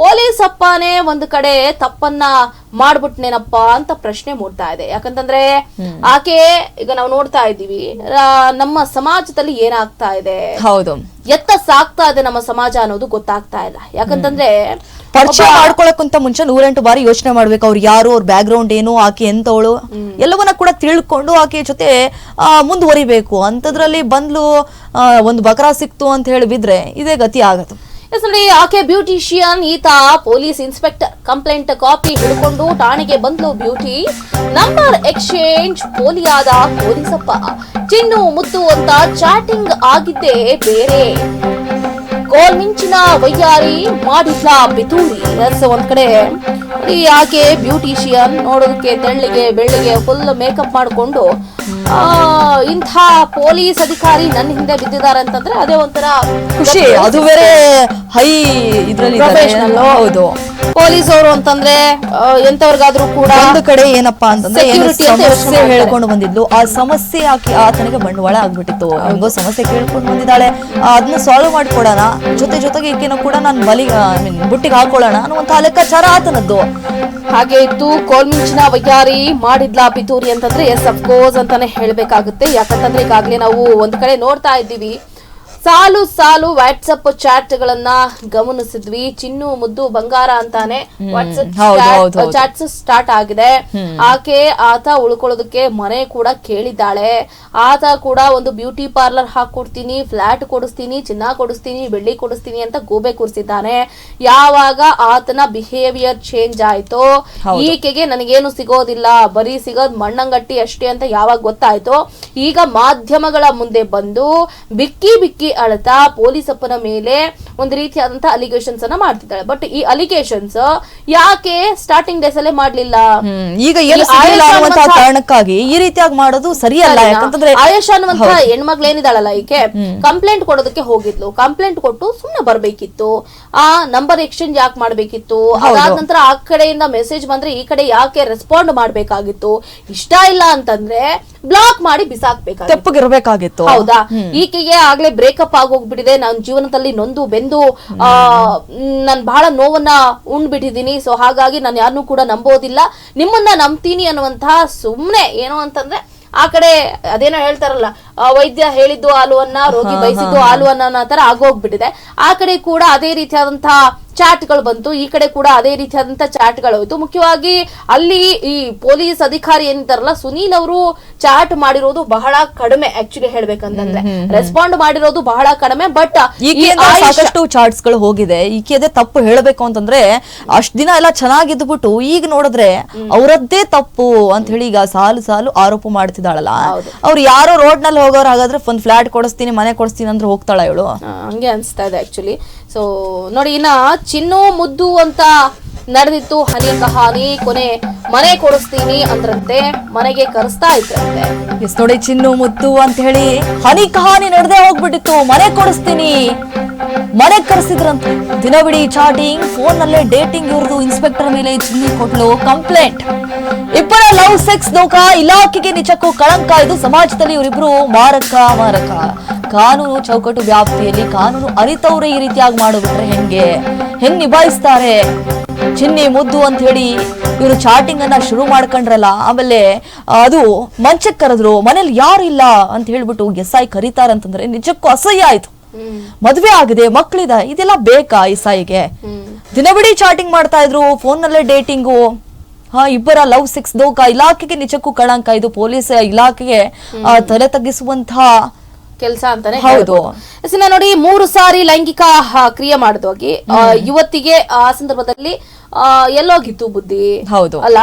Police ಅಪ್ಪನೇ ಒಂದು ಕಡೆ ತಪ್ಪನ್ನ ಮಾಡ್ಬಿಟ್ನೇನಪ್ಪ ಅಂತ ಪ್ರಶ್ನೆ ಮೂಡ್ತಾ ಇದೆ. ಯಾಕಂತಂದ್ರೆ ಆಕೆ ಈಗ ನಾವು ನೋಡ್ತಾ ಇದ್ದೀವಿ ನಮ್ಮ ಸಮಾಜದಲ್ಲಿ ಏನಾಗ್ತಾ ಇದೆ? ಹೌದು. ಎತ್ತ ಸಾಕ್ತಾ ಇದೆ ನಮ್ಮ ಸಮಾಜ ಅನ್ನೋದು ಗೊತ್ತಾಗ್ತಾ ಇಲ್ಲ. ಯಾಕಂತಂದ್ರೆ ಪರಿಚಯ ಮಾಡ್ಕೊಳಕ್ಕಿಂತ ಮುಂಚೆ ನೂರೆಂಟು ಬಾರಿ ಯೋಚನೆ ಮಾಡ್ಬೇಕು ಅವ್ರು ಯಾರು ಅವ್ರ ಬ್ಯಾಕ್ ಗ್ರೌಂಡ್ ಏನು ಆಕೆ ಎಂತವಳು. ಎಲ್ಲವನ್ನ ಕೂಡ ತಿಳ್ಕೊಂಡು ಆಕೆ ಜೊತೆ ಮುಂದುವರಿಬೇಕು. ಅಂತದ್ರಲ್ಲಿ ಬಂದ್ಲು ಒಂದು ಬಕರಾ ಸಿಕ್ತು ಅಂತ ಹೇಳಿ ಬಿದ್ರೆ ಇದೇ ಗತಿ ಆಗದು. ಎಸ್ ಆಕೆ ಬ್ಯೂಟಿಷಿಯನ್, ಈತ ಪೊಲೀಸ್ ಇನ್ಸ್ಪೆಕ್ಟರ್. ಕಂಪ್ಲೇಂಟ್ ಕಾಪಿ ಹಿಡ್ಕೊಂಡು ಠಾಣೆಗೆ ಬಂದ್ಲು ಬ್ಯೂಟಿ. ನಂಬರ್ ಎಕ್ಸ್ಚೇಂಜ್ ಪೋಲಿಯಾದ ಪೊಲೀಸಪ್ಪ. ಚಿನ್ನು ಮುದ್ದು ಅಂತ ಚಾಟಿಂಗ್ ಆಗಿದ್ದೇ ಬೇರೆ. ಗೋಲ್ ಮಿಂಚಿನ ವೈಯಾರಿ ಮಾಡಿದ್ಲ ಬಿತೂರಿ ಎಸ್ ಒಂದ್ ಕಡೆ. ಈ ಆಕೆ ಬ್ಯೂಟಿಷಿಯನ್ ನೋಡೋದಕ್ಕೆ ತೆಳ್ಳಿಗೆ ಬೆಳ್ಳಿಗೆ ಫುಲ್ ಮೇಕಪ್ ಮಾಡಿಕೊಂಡು ಇಂಥ ಪೊಲೀಸ್ ಅಧಿಕಾರಿ ನನ್ನ ಹಿಂದೆ ಬಿದ್ದಿದ್ದಾರೆ ಅಂತಂದ್ರೆ ಅದೇ ಒಂಥರ ಖುಷಿ. ಅದು ಬೇರೆ ಹೈ ಇದ್ರಲ್ಲಿ. ಹೌದು. ಪೊಲೀಸ್ ಅವರು ಅಂತಂದ್ರೆ ಎಂತವ್ರಿಗಾದ್ರೂ ಕೂಡ ಒಂದು ಕಡೆ ಏನಪ್ಪಾ ಅಂತಂದ್ರೆ ಸಮಸ್ಯೆ. ಹೇಳ್ಕೊಂಡು ಬಂದಿದ್ಲು ಆ ಸಮಸ್ಯೆ ಆಕೆ ಆತನಿಗೆ ಬಂಡವಾಳ ಆಗ್ಬಿಟ್ಟಿತ್ತು. ಹೆಂಗೋ ಸಮಸ್ಯೆ ಕೇಳ್ಕೊಂಡು ಬಂದಿದ್ದಾಳೆ. ಅದನ್ನ ಸಾಲ್ವ್ ಮಾಡ್ಕೊಡೋಣ. ಜೊತೆ ಜೊತೆಗೆ ಈಕೆನ ಕೂಡ ನಾನು ಬಲಿ ಐ ಮೀನ್ ಬುಟ್ಟಿಗೆ ಹಾಕೊಳ್ಳೋಣ ಅನ್ನುವಂತ ಲೆಕ್ಕಾಚಾರ ಆತನದ್ದು. ಹಾಗೆ ಇತ್ತು. ಕೋಲ್ಮಿಂಚಿನ ವೈಯಾರಿ ಮಾಡಿದ್ಲಾ ಪಿತೂರಿ ಅಂತಂದ್ರೆ ಎಸ್ ಅಫ್ಕೋರ್ಸ್ ಅಂತಾನೆ ಹೇಳ್ಬೇಕಾಗುತ್ತೆ. ಯಾಕಂತಂದ್ರೆ ಈಗಾಗ್ಲೇ ನಾವು ಒಂದ್ ಕಡೆ ನೋಡ್ತಾ ಇದ್ದೀವಿ. ಸಾಲು ಸಾಲು ವಾಟ್ಸಪ್ ಚಾಟ್ ಗಳನ್ನ ಗಮನಿಸಿದ್ವಿ. ಚಿನ್ನು ಮುದ್ದು ಬಂಗಾರ ಅಂತಾನೆ ವಾಟ್ಸಪ್. ಚಾಟ್ಸ್ ಸ್ಟಾರ್ಟ್ ಆಗಿದೆ. ಆಕೆ ಆತ ಉಳ್ಕೊಳ್ಳೋದಕ್ಕೆ ಮನೆ ಕೂಡ ಕೇಳಿದ್ದಾಳೆ. ಆತ ಕೂಡ ಒಂದು ಬ್ಯೂಟಿ ಪಾರ್ಲರ್ ಹಾಕೊಡ್ತೀನಿ ಫ್ಲಾಟ್ ಕೊಡಿಸ್ತೀನಿ ಚಿನ್ನ ಕೊಡಿಸ್ತೀನಿ ಬೆಳ್ಳಿ ಕೊಡಿಸ್ತೀನಿ ಅಂತ ಗೋಬೆ ಕೂರಿಸಿದ್ದಾನೆ. ಯಾವಾಗ ಆತನ ಬಿಹೇವಿಯರ್ ಚೇಂಜ್ ಆಯ್ತೋ ಈಕೆಗೆ ನನಗೇನು ಸಿಗೋದಿಲ್ಲ. ಬರೀ ಸಿಗೋದ್ ಮಣ್ಣಂಗಟ್ಟಿ ಅಷ್ಟೇ ಅಂತ ಯಾವಾಗ ಗೊತ್ತಾಯ್ತೋ ಈಗ ಮಾಧ್ಯಮಗಳ ಮುಂದೆ ಬಂದು ಬಿಕ್ಕಿ ಬಿಕ್ಕಿ ಅಳತಾ ಪೊಲೀಸಪ್ಪನ ಮೇಲೆ ಒಂದು ರೀತಿಯಾದಂತಹ ಅಲಿಗೇಷನ್ಸ್ ಅನ್ನ ಮಾಡ್ತಿದ್ದಾಳೆ. ಬಟ್ ಈ ಅಲಿಗೇಷನ್ಸ್ ಯಾಕೆ ಸ್ಟಾರ್ಟಿಂಗ್ ಡೇಸ್ ಅಲ್ಲೇ ಮಾಡ್ಲಿಲ್ಲ? ಈಗ ಕಾರಣಕ್ಕಾಗಿ ಈ ರೀತಿಯಾಗಿ ಮಾಡೋದು ಸರಿಯಲ್ಲ ಯಾಕಂತಂದ್ರೆ ಆಯುಷ್ ಅನ್ನುವಂತ ಹೆಣ್ಮಗ್ಳು ಏನಿದಾಳಲ್ಲ ಈಕೆ? ಕಂಪ್ಲೇಂಟ್ ಕೊಡೋದಕ್ಕೆ ಹೋಗಿದ್ಲು. ಕಂಪ್ಲೇಂಟ್ ಕೊಟ್ಟು ಸುಮ್ನೆ ಬರ್ಬೇಕಿತ್ತು. ಆ ನಂಬರ್ ಎಕ್ಸ್ಚೇಂಜ್ ಯಾಕೆ ಮಾಡ್ಬೇಕಿತ್ತು? ಅದಾದ ನಂತರ ಆ ಕಡೆಯಿಂದ ಮೆಸೇಜ್ ಬಂದ್ರೆ ಈ ಕಡೆ ಯಾಕೆ ರೆಸ್ಪಾಂಡ್ ಮಾಡ್ಬೇಕಾಗಿತ್ತು? ಇಷ್ಟ ಇಲ್ಲ ಅಂತಂದ್ರೆ ಬ್ಲಾಕ್ ಮಾಡಿ ಬಿಸಾಕ್ಬೇಕಾಗಿತ್ತು. ತೆಪ್ಪಗಿರ್ಬೇಕಾಗಿತ್ತು. ಹೌದಾ? ಈಕೆಗೆ ಆಗ್ಲೇ ಬ್ರೇಕಪ್ ಆಗೋಗ್ಬಿಟ್ಟಿದೆ. ನನ್ನ ಜೀವನದಲ್ಲಿ ನೊಂದು ಬೆಂದು ಆ, ನಾನು ಬಹಳ ನೋವನ್ನ ಉಂಡ್ಬಿಟ್ಟಿದ್ದೀನಿ ಸೊ ಹಾಗಾಗಿ ನಾನು ಯಾರನ್ನೂ ಕೂಡ ನಂಬೋದಿಲ್ಲ. ನಿಮ್ಮನ್ನ ನಂಬ್ತೀನಿ ಅನ್ನುವಂತಹ ಸುಮ್ಮನೆ ಏನು ಅಂತಂದ್ರೆ, ಆ ಕಡೆ ಅದೇನೋ ಹೇಳ್ತಾರಲ್ಲ ವೈದ್ಯ ಹೇಳಿದ್ದು ಹಾಲು ಅನ್ನ ರೋಗಿ ಬಯಸಿದ್ದು ಹಾಲು ಅನ್ನ ಅನ್ನೋ ತರ ಆಗೋಗ್ಬಿಟ್ಟಿದೆ. ಆ ಕಡೆ ಕೂಡ ಅದೇ ರೀತಿಯಾದಂತಹ ಚಾಟ್ಗಳು ಬಂತು. ಈ ಕಡೆ ಕೂಡ ಅದೇ ರೀತಿಯಾದಂತ ಚಾಟ್ಗಳು ಹೋಯ್ತು. ಮುಖ್ಯವಾಗಿ ಅಲ್ಲಿ ಈ ಪೊಲೀಸ್ ಅಧಿಕಾರಿ ಏನಿದ್ದಾರಲ್ಲ ಸುನೀಲ್ ಅವರು ಚಾಟ್ ಮಾಡಿರೋದು ಬಹಳ ಕಡಿಮೆ ಆಕ್ಚುಲಿ ಹೇಳ್ಬೇಕಂತಂದ್ರೆ. ರೆಸ್ಪಾಂಡ್ ಮಾಡಿರೋದು ಬಹಳ ಕಡಿಮೆ ಬಟ್ ಸಾಕಷ್ಟು ಚಾಟ್ಸ್ಗಳು ಹೋಗಿದೆ ಈಕೆದೇ ತಪ್ಪು ಹೇಳಬೇಕು ಅಂತಂದ್ರೆ ಅಷ್ಟ್ ದಿನ ಎಲ್ಲ ಚೆನ್ನಾಗಿದ್ಬಿಟ್ಟು ಈಗ ನೋಡಿದ್ರೆ ಅವರದ್ದೇ ತಪ್ಪು ಅಂತ ಹೇಳಿ ಈಗ ಸಾಲು ಸಾಲು ಆರೋಪ ಮಾಡ್ತಿದ್ದಾಳಲ್ಲ. ಅವ್ರು ಯಾರೋ ರೋಡ್ನಲ್ಲಿ ಹೋಗೋರು ಹಾಗಾದ್ರೆ ಒಂದ್ ಫ್ಲಾಟ್ ಕೊಡಿಸ್ತೀನಿ ಮನೆ ಕೊಡಿಸ್ತೀನಿ ಅಂದ್ರೆ ಹೋಗ್ತಾಳ ಇವಳು? ಹಂಗೆ ಅನ್ಸ್ತಾ ಇದೆ ಆಕ್ಚುಲಿ ಸೊ ನೋಡಿ ಇನ್ನ ಚಿನ್ನು ಮುದ್ದು ಅಂತ ನಡೆದಿತ್ತು. ಹನಿ ಕಹಾನಿ ಕೊನೆ ಮನೆ ಕೊಡಿಸ್ತೀನಿ ಅಂದ್ರಂತೆ ಮನೆಗೆ ಕರೆಸ್ತಾ ಇದ್ರಂತೆ. ಎಸ್ ನೋಡಿ ಚಿನ್ನು ಮುತ್ತು ಅಂತ ಹೇಳಿ ಹನಿ ಕಹಾನಿ ನಡೆದೇ ಹೋಗ್ಬಿಟ್ಟಿತ್ತು. ಮನೆ ಕೊಡಿಸ್ತೀನಿ. ಮನೆ ಕರೆಸಿದ್ರಂತ. ದಿನವಿಡೀ ಚಾಟಿಂಗ್ ಫೋನ್ ನಲ್ಲೇ ಡೇಟಿಂಗ್ ಇವ್ರದು ಇನ್ಸ್ಪೆಕ್ಟರ್ ಮೇಲೆ ಚಿನ್ನಿ ಕೊಟ್ಲು ಕಂಪ್ಲೇಂಟ್ ಇಬ್ಬರ ಲವ್ ಸೆಕ್ಸ್ ನೌಕ, ಇಲಾಖೆಗೆ ನಿಜಕ್ಕೂ ಕಳಂಕ. ಇದು ಸಮಾಜದಲ್ಲಿ ಇವರಿಬ್ರು ಮಾರಕ ಮಾರಕ. ಕಾನೂನು ಚೌಕಟ್ಟು ವ್ಯಾಪ್ತಿಯಲ್ಲಿ ಕಾನೂನು ಅರಿತವ್ರೆ ಈ ರೀತಿಯಾಗಿ ಮಾಡಿಬಿಟ್ರೆ ಹೆಂಗೆ? ಹೆಂಗ್ ನಿಭಾಯಿಸ್ತಾರೆ? ಚಿನ್ನಿ ಮುದ್ದು ಅಂತ ಹೇಳಿ ಇವರು ಚಾಟಿಂಗ್ ಅನ್ನ ಶುರು ಮಾಡ್ಕೊಂಡ್ರಲ್ಲ, ಆಮೇಲೆ ಅದು ಮಂಚಕ್ಕೆ ಕರೆದ್ರು, ಮನೇಲಿ ಯಾರು ಇಲ್ಲ ಅಂತ ಹೇಳ್ಬಿಟ್ಟು ಎಸ್ ಐ ಕರೀತಾರಂತಂದ್ರೆ ನಿಜಕ್ಕೂ ಅಸಹ್ಯ ಆಯ್ತು. ಮದ್ವೆ ಆಗಿದೆ ಮಕ್ಕಳಿದ ಇದೆಲ್ಲ ಬೇಕಾ ಈ ಸಾಯಿಗೆ? ದಿನವಿಡೀ ಚಾಟಿಂಗ್ ಮಾಡ್ತಾ ಇದ್ರು ಫೋನ್ ನಲ್ಲೇ ಡೇಟಿಂಗು. ಹಾ ಇಬ್ಬರ ಲವ್ ಸಿಕ್ಸ್ ದೋಕ ಇಲಾಖೆಗೆ ನಿಜಕ್ಕೂ ಕಳಂಕ. ಇದು ಪೊಲೀಸ್ ಇಲಾಖೆಗೆ ತಲೆ ತಗ್ಗಿಸುವಂತಹ ಕೆಲಸ ಅಂತಾನೆ ಹೌದು. ನೋಡಿ ಮೂರು ಸಾರಿ ಲೈಂಗಿಕ ಕ್ರಿಯೆ ಮಾಡಿದೋಗಿ ಆ, ಯುವತಿಗೆ ಆ ಸಂದರ್ಭದಲ್ಲಿ ಎಲ್ಲೋಗಿತ್ತು ಬುದ್ಧಿ. ಹೌದು. ಅಲ್ಲ?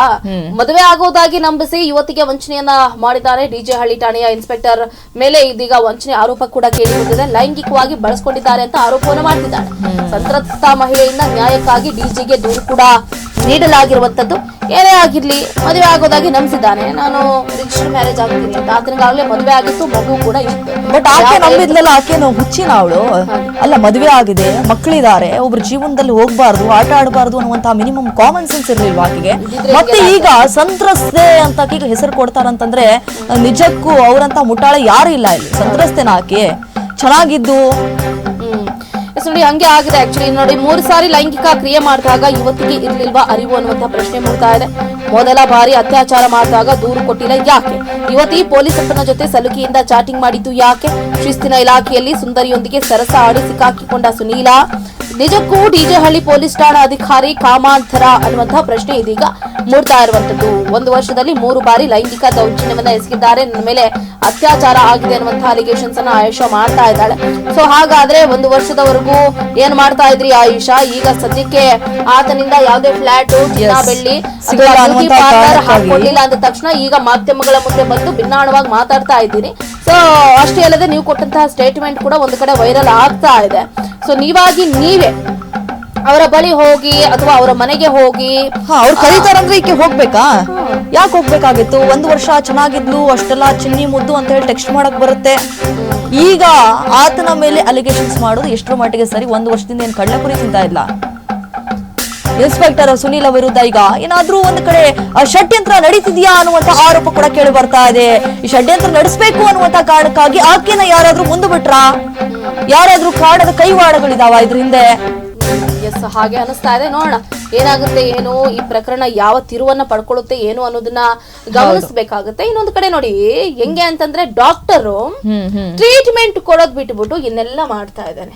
ಮದುವೆ ಆಗೋದಾಗಿ ನಂಬಿಸಿ ಯುವತಿಗೆ ವಂಚನೆಯನ್ನ ಮಾಡಿದ್ದಾರೆ ಡಿಜೆ ಹಳ್ಳಿ ಠಾಣೆಯ ಇನ್ಸ್ಪೆಕ್ಟರ್ ಮೇಲೆ ಇದೀಗ ವಂಚನೆ ಆರೋಪ ಕೂಡ ಕೇಳಿ ಬಂದಿದೆ. ಲೈಂಗಿಕವಾಗಿ ಬಳಸ್ಕೊಂಡಿದ್ದಾರೆ ಅಂತ ಆರೋಪವನ್ನು ಮಾಡ್ತಿದ್ದಾಳೆ. ಸಂತ್ರಸ್ತ ಮಹಿಳೆಯಿಂದ ನ್ಯಾಯಕ್ಕಾಗಿ ಡಿಜೆಗೆ ದೂರು ಕೂಡ ನೀಡಲಾಗಿರುವಂತದ್ದು ಏನೇ ಆಗಿರಲಿ ಮದುವೆ ಆಗೋದಾಗಿ ನಂಬಿಸಿದ್ದಾನೆ ನಾನು ರಿಜಿಸ್ಟರ್ ಮ್ಯಾರೇಜ್ ಆಗ್ತೀನಿ ಅಂತ. ಆತನಿಗಾಗ್ಲೇ ಮದುವೆ ಆಗಿತ್ತು ಮಗು ಕೂಡ ಇತ್ತು ಬಟ್ ಆಕೆ ನಂಬಿದ್ಲಲ್ಲ ಆಕೆನು ಹುಚ್ಚಿನ ಅವಳು. ಅಲ್ಲ ಮದುವೆ ಆಗಿದೆ ಮಕ್ಕಳಿದ್ದಾರೆ ಒಬ್ರು ಜೀವನದಲ್ಲಿ ಹೋಗ್ಬಾರ್ದು ಆಟ ಆಡಬಾರ್ದು ಅನ್ನುವಂತಹ ಮಿನಿಮಮ್ ಕಾಮನ್ ಸೆನ್ಸ್ ಇರ್ಲಿಲ್ವಾ ಆಕೆಗೆ? ಮತ್ತೆ ಈಗ ಸಂತ್ರಸ್ತೆ ಅಂತ ಈಗ ಹೆಸರು ಕೊಡ್ತಾರಂತಂದ್ರೆ ನಿಜಕ್ಕೂ ಅವರಂತ ಮುಟ್ಟಾಳ ಯಾರು ಇಲ್ಲ ಇಲ್ಲಿ. ಸಂತ್ರಸ್ತೆನ ಆಕೆ? ಚೆನ್ನಾಗಿದ್ದು ನೋಡಿ ಹಂಗೆ ಆಗಿದೆ ಆಕ್ಚುಲಿ ನೋಡಿ, ಮೂರು ಸಾರಿ ಲೈಂಗಿಕ ಕ್ರಿಯೆ ಮಾಡಿದಾಗ ಯುವತಿಗೆ ಇರ್ಲಿಲ್ವಾ ಅರಿವು ಅನ್ನುವಂತ ಪ್ರಶ್ನೆ ಮೂಡ್ತಾ ಇದೆ. ಮೊದಲ ಬಾರಿ ಅತ್ಯಾಚಾರ ಮಾಡಿದಾಗ ದೂರು ಕೊಟ್ಟಿಲ್ಲ ಯಾಕೆ? ಯುವತಿ ಪೊಲೀಸಪ್ಪನ ಜೊತೆ ಸಲುಕಿಯಿಂದ ಚಾಟಿಂಗ್ ಮಾಡಿದ್ದು ಯಾಕೆ? ಶಿಸ್ತಿನ ಇಲಾಖೆಯಲ್ಲಿ ಸುಂದರಿಯೊಂದಿಗೆ ಸರಸ ಆಡಿ ಸಿಕ್ಕಾಕಿಕೊಂಡ ಸುನೀಲ, ನಿಜಕ್ಕೂ ಡಿಜೆ ಹಳ್ಳಿ ಪೊಲೀಸ್ ಠಾಣಾ ಅಧಿಕಾರಿ ಕಾಮಾಂತರ ಅನ್ನುವಂತಹ ಪ್ರಶ್ನೆ ಇದೀಗ ಮೂಡ್ತಾ ಇರುವಂತದ್ದು ಒಂದು ವರ್ಷದಲ್ಲಿ ಮೂರು ಬಾರಿ ಲೈಂಗಿಕ ದೌರ್ಜನ್ಯವನ್ನ ಎಸಗಿದ್ದಾರೆ. ನನ್ನ ಮೇಲೆ ಅತ್ಯಾಚಾರ ಆಗಿದೆ ಅನ್ನುವಂತಹ ಅಲಿಗೇಷನ್ಸ್ ಅನ್ನ ಆಯುಷಾ ಮಾಡ್ತಾ ಇದ್ದಾಳೆ ಸೊ ಹಾಗಾದ್ರೆ ಒಂದು ವರ್ಷದವರೆಗೂ ಏನ್ ಮಾಡ್ತಾ ಇದ್ರಿ ಆಯುಷಾ ಈಗ ಸದ್ಯಕ್ಕೆ ಆತನಿಂದ ಯಾವುದೇ ಫ್ಲಾಟ್. ಬೆಳ್ಳಿ. ಹಾಕೊಡ್ಲಿಲ್ಲ ಅಂದ ತಕ್ಷಣ ಈಗ ಮಾಧ್ಯಮಗಳ ಮುಂದೆ ಬಂದು ಭಿನ್ನಾಣವಾಗಿ ಮಾತಾಡ್ತಾ ಇದ್ದೀನಿ ಸೊ ಅಷ್ಟೇ ಅಲ್ಲದೆ ನೀವು ಕೊಟ್ಟಂತಹ ಸ್ಟೇಟ್ಮೆಂಟ್ ಕೂಡ ಒಂದು ಕಡೆ ವೈರಲ್ ಆಗ್ತಾ ಇದೆ ಸೊ ನೀವಾಗಿ ನೀವೇ ಅವರ ಬಳಿ ಹೋಗಿ ಅಥವಾ ಅವರ ಮನೆಗೆ ಹೋಗಿ. ಹಾ ಅವ್ರು ಕರೀತಾರಂದ್ರೆ ಈಕೆ ಹೋಗ್ಬೇಕಾ? ಯಾಕೆ ಹೋಗ್ಬೇಕಾಗಿತ್ತು? ಒಂದು ವರ್ಷ ಚೆನ್ನಾಗಿದ್ಲು ಅಷ್ಟೆಲ್ಲ ಚಿನ್ನಿ ಮುದ್ದು ಅಂತ ಹೇಳಿ ಟೆಕ್ಸ್ಟ್ ಮಾಡಕ್ ಬರುತ್ತೆ. ಈಗ ಆತನ ಮೇಲೆ ಅಲಿಗೇಷನ್ಸ್ ಮಾಡೋದು ಎಷ್ಟರ ಮಟ್ಟಿಗೆ ಸರಿ? ಒಂದು ವರ್ಷದಿಂದ ಏನ್ ಕಳ್ಳಪುರಿ ತಿಂತಾ ಇಲ್ಲ? ಇನ್ಸ್ಪೆಕ್ಟರ್ ಸುನೀಲ ವಿರುದ್ಧ ಈಗ ಏನಾದ್ರೂ ಒಂದ್ ಕಡೆ ಆ, ಷಡ್ಯಂತ್ರ ನಡೀತಿದ್ಯಾ ಅನ್ನುವಂತ ಆರೋಪ ಕೂಡ ಕೇಳಿ ಬರ್ತಾ ಇದೆ. ಈ ಷಡ್ಯಂತ್ರ ನಡೆಸಬೇಕು ಅನ್ನುವಂತ ಕಾರಣಕ್ಕಾಗಿ ಆಕೆನ ಯಾರಾದ್ರೂ ಮುಂದೆ ಬಿಟ್ರಾ? ಯಾರಾದ್ರೂ ಕಾರಣದ ಕೈವಾಡಗಳಿದಾವ ಇದ್ರ ಹಿಂದೆ? ಎಸ್ ಹಾಗೆ ಅನಿಸ್ತಾ ಇದೆ. ನೋಡೋಣ ಏನಾಗುತ್ತೆ ಏನು ಈ ಪ್ರಕರಣ ಯಾವ ತಿರುವನ್ನ ಪಡ್ಕೊಳ್ಳುತ್ತೆ ಏನು ಅನ್ನೋದನ್ನ ಗಮನಿಸಬೇಕಾಗುತ್ತೆ. ಇನ್ನೊಂದು ಕಡೆ ನೋಡಿ ಹೆಂಗೆ ಅಂತಂದ್ರೆ ಡಾಕ್ಟರು ಟ್ರೀಟ್ಮೆಂಟ್ ಕೊಡೋದ್ ಬಿಟ್ಬಿಟ್ಟು ಇನ್ನೆಲ್ಲ ಮಾಡ್ತಾ ಇದ್ದಾನೆ.